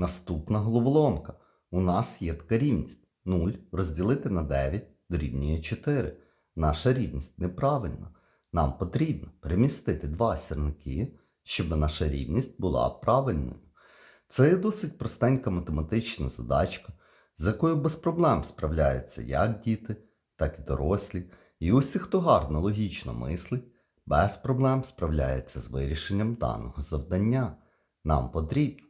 Наступна головоломка. У нас є така рівність. 0 розділити на 9 дорівнює 4. Наша рівність неправильна. Нам потрібно перемістити два сірники, щоб наша рівність була правильною. Це досить простенька математична задачка, з якою без проблем справляються як діти, так і дорослі. І усі, хто гарно логічно мислить, без проблем справляється з вирішенням даного завдання. Нам потрібно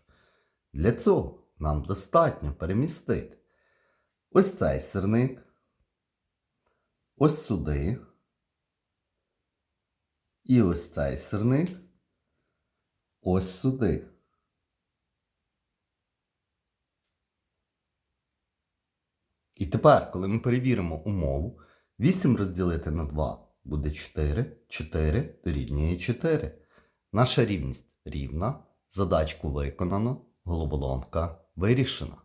Для цього нам достатньо перемістити ось цей сирник, ось сюди, і ось цей сирник, ось сюди. І тепер, коли ми перевіримо умову, 8 розділити на 2 буде 4, 4 дорівнює 4. Наша рівність рівна, задачку виконано, головоломка вирішена.